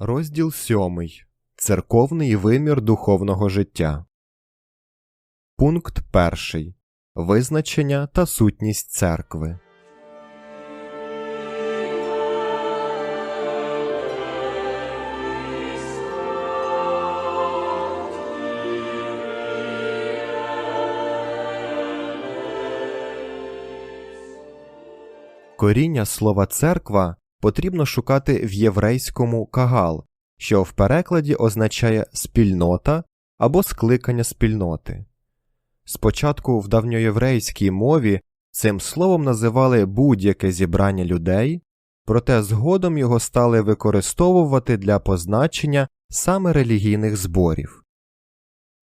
Розділ сьомий. Церковний вимір духовного життя. Пункт перший. Визначення та сутність церкви. Коріння слова церква потрібно шукати в єврейському кагал, що в перекладі означає спільнота або скликання спільноти. Спочатку в давньоєврейській мові цим словом називали будь-яке зібрання людей, проте згодом його стали використовувати для позначення саме релігійних зборів.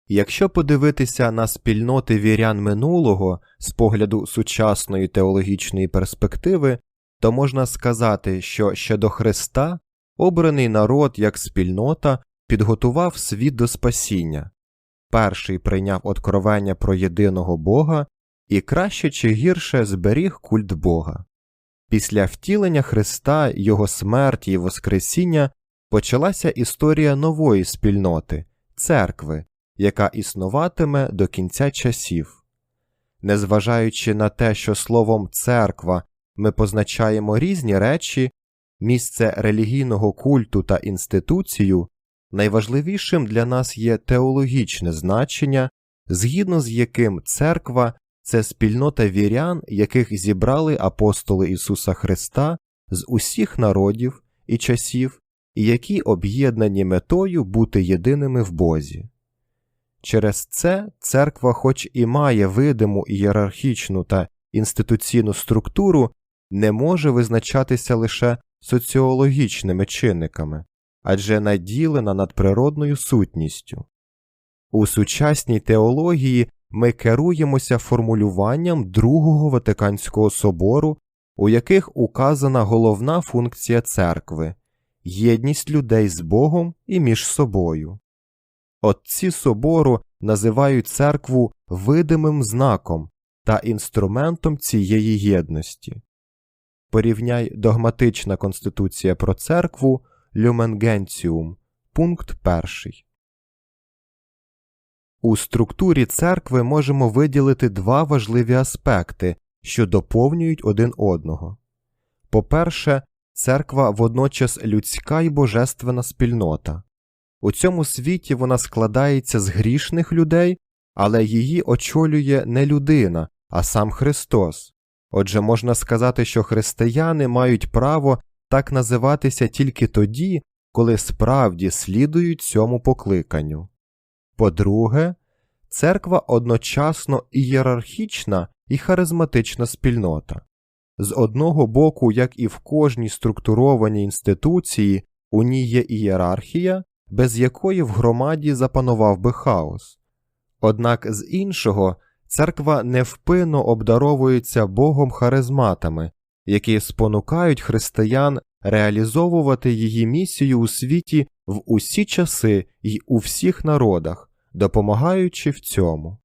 Якщо подивитися на спільноти вірян минулого з погляду сучасної теологічної перспективи, то можна сказати, що ще до Христа обраний народ як спільнота підготував світ до спасіння, перший прийняв откровення про єдиного Бога і краще чи гірше зберіг культ Бога. Після втілення Христа, Його смерті і Воскресіння почалася історія нової спільноти церкви, яка існуватиме до кінця часів. Незважаючи на те, що словом церква ми позначаємо різні речі, місце релігійного культу та інституцію, найважливішим для нас є теологічне значення, згідно з яким церква це спільнота вірян, яких зібрали апостоли Ісуса Христа з усіх народів і часів, і які об'єднані метою бути єдиними в Бозі. Через це церква, хоч і має видиму ієрархічну та інституційну структуру, не може визначатися лише соціологічними чинниками, адже наділена надприродною сутністю. У сучасній теології ми керуємося формулюванням Другого Ватиканського собору, у яких указана головна функція церкви єдність людей з Богом і між собою. Отці собору називають церкву видимим знаком та інструментом цієї єдності. Порівняй догматична конституція про церкву Люмен Генціум, пункт 1. У структурі церкви можемо виділити два важливі аспекти, що доповнюють один одного. По-перше, церква водночас людська і божественна спільнота. У цьому світі вона складається з грішних людей, але її очолює не людина, а сам Христос. Отже, можна сказати, що християни мають право так називатися тільки тоді, коли справді слідують цьому покликанню. По-друге, церква одночасно ієрархічна і харизматична спільнота. З одного боку, як і в кожній структурованій інституції, у ній є ієрархія, без якої в громаді запанував би хаос. Однак з іншого, церква невпинно обдаровується Богом харизматами, які спонукають християн реалізовувати її місію у світі в усі часи й у всіх народах, допомагаючи в цьому.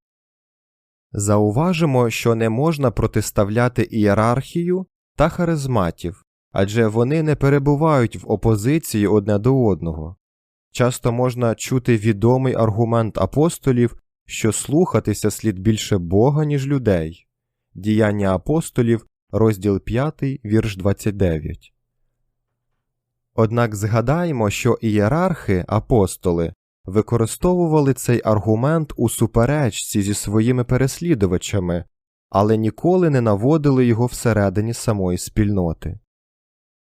Зауважимо, що не можна протиставляти ієрархію та харизматів, адже вони не перебувають в опозиції одне до одного. Часто можна чути відомий аргумент апостолів, що слухатися слід більше Бога, ніж людей. Діяння апостолів, розділ 5, вірш 29. Однак згадаємо, що ієрархи, апостоли, використовували цей аргумент у суперечці зі своїми переслідувачами, але ніколи не наводили його всередині самої спільноти.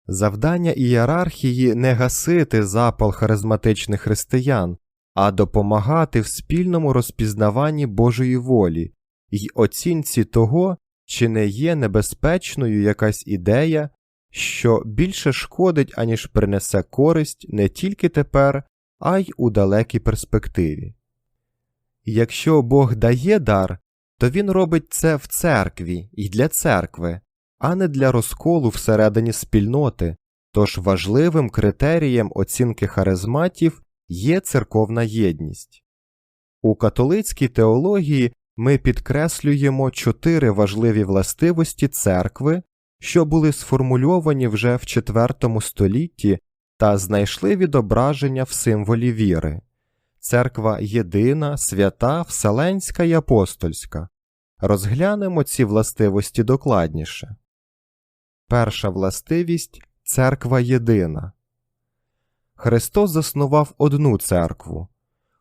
Завдання ієрархії не гасити запал харизматичних християн, а допомагати в спільному розпізнаванні Божої волі й оцінці того, чи не є небезпечною якась ідея, що більше шкодить, аніж принесе користь не тільки тепер, а й у далекій перспективі. Якщо Бог дає дар, то він робить це в церкві і для церкви, а не для розколу всередині спільноти, тож важливим критерієм оцінки харизматів є церковна єдність. У католицькій теології ми підкреслюємо чотири важливі властивості церкви, що були сформульовані вже в IV столітті та знайшли відображення в символі віри. Церква єдина, свята, вселенська і апостольська. Розглянемо ці властивості докладніше. Перша властивість церква єдина. Христос заснував одну церкву,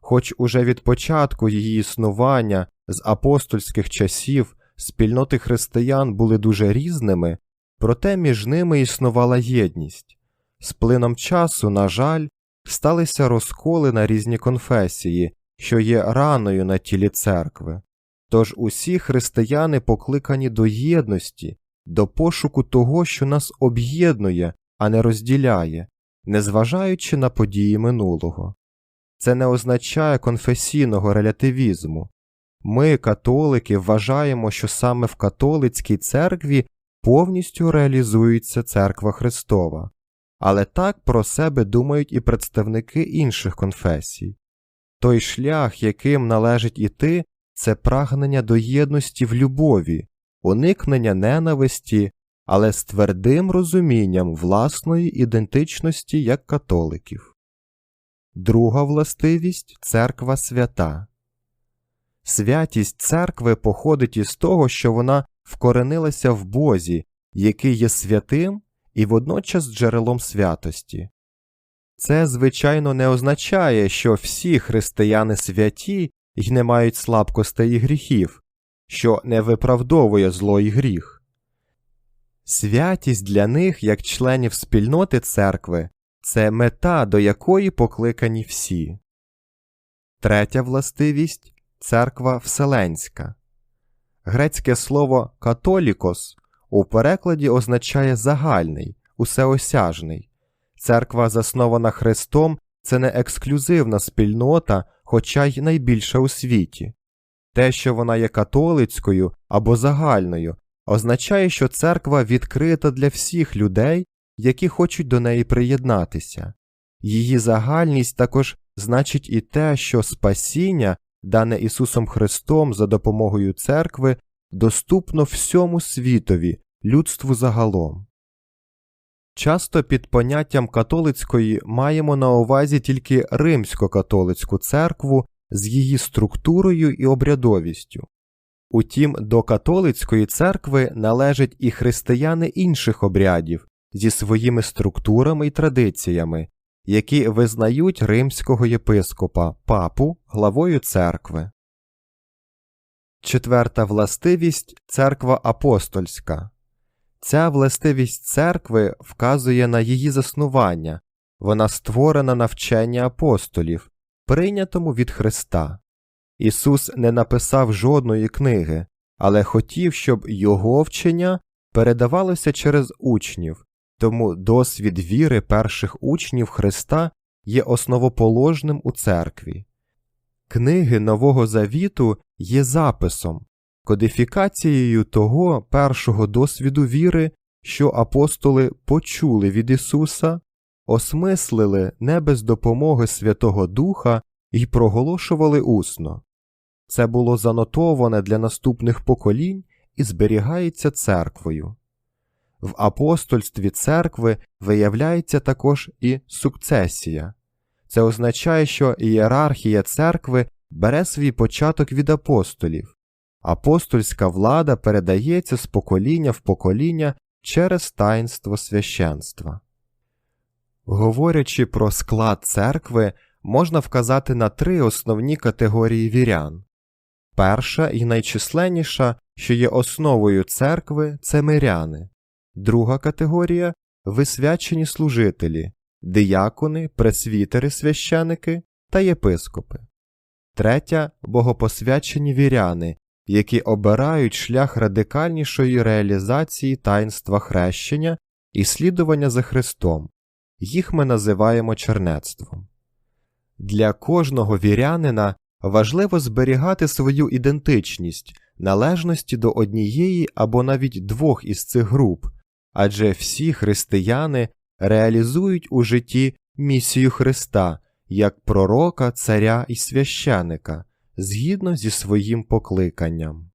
хоч уже від початку її існування з апостольських часів спільноти християн були дуже різними, проте між ними існувала єдність. З плином часу, на жаль, сталися розколи на різні конфесії, що є раною на тілі церкви. Тож усі християни покликані до єдності, до пошуку того, що нас об'єднує, а не розділяє, незважаючи на події минулого. Це не означає конфесійного релятивізму. Ми, католики, вважаємо, що саме в католицькій церкві повністю реалізується церква Христова, але так про себе думають і представники інших конфесій. Той шлях, яким належить іти, це прагнення до єдності в любові, уникнення ненависті, але з твердим розумінням власної ідентичності як католиків. Друга властивість церква свята. Святість церкви походить із того, що вона вкоренилася в Бозі, який є святим і водночас джерелом святості. Це, звичайно, не означає, що всі християни святі й не мають слабкостей і гріхів, що не виправдовує зло і гріх. Святість для них, як членів спільноти церкви, це мета, до якої покликані всі. Третя властивість церква вселенська. Грецьке слово католікос у перекладі означає загальний, усеосяжний. Церква, заснована Христом, це не ексклюзивна спільнота, хоча й найбільша у світі. Те, що вона є католицькою або загальною, означає, що церква відкрита для всіх людей, які хочуть до неї приєднатися. Її загальність також значить і те, що спасіння, дане Ісусом Христом за допомогою церкви, доступно всьому світові, людству загалом. Часто під поняттям католицької маємо на увазі тільки римсько-католицьку церкву з її структурою і обрядовістю. Утім, до католицької церкви належать і християни інших обрядів зі своїми структурами і традиціями, які визнають римського єпископа папу главою церкви. Четверта властивість церква апостольська. Ця властивість церкви вказує на її заснування, вона створена на вчення апостолів, прийнятому від Христа. Ісус не написав жодної книги, але хотів, щоб його вчення передавалося через учнів, тому досвід віри перших учнів Христа є основоположним у церкві. Книги Нового Завіту є записом, кодифікацією того першого досвіду віри, що апостоли почули від Ісуса, осмислили не без допомоги Святого Духа і проголошували усно. Це було занотоване для наступних поколінь і зберігається церквою. В апостольстві церкви виявляється також і сукцесія. Це означає, що ієрархія церкви бере свій початок від апостолів, апостольська влада передається з покоління в покоління через таїнство священства. Говорячи про склад церкви, можна вказати на три основні категорії вірян. Перша і найчисленніша, що є основою церкви, це миряни, друга категорія висвячені служителі, диякони, пресвітери священики та єпископи, третя богопосвячені віряни, які обирають шлях радикальнішої реалізації таїнства хрещення і слідування за Христом, їх ми називаємо чернецтвом. Для кожного вірянина важливо зберігати свою ідентичність, належності до однієї або навіть двох із цих груп, адже всі християни реалізують у житті місію Христа як пророка, царя і священика згідно зі своїм покликанням.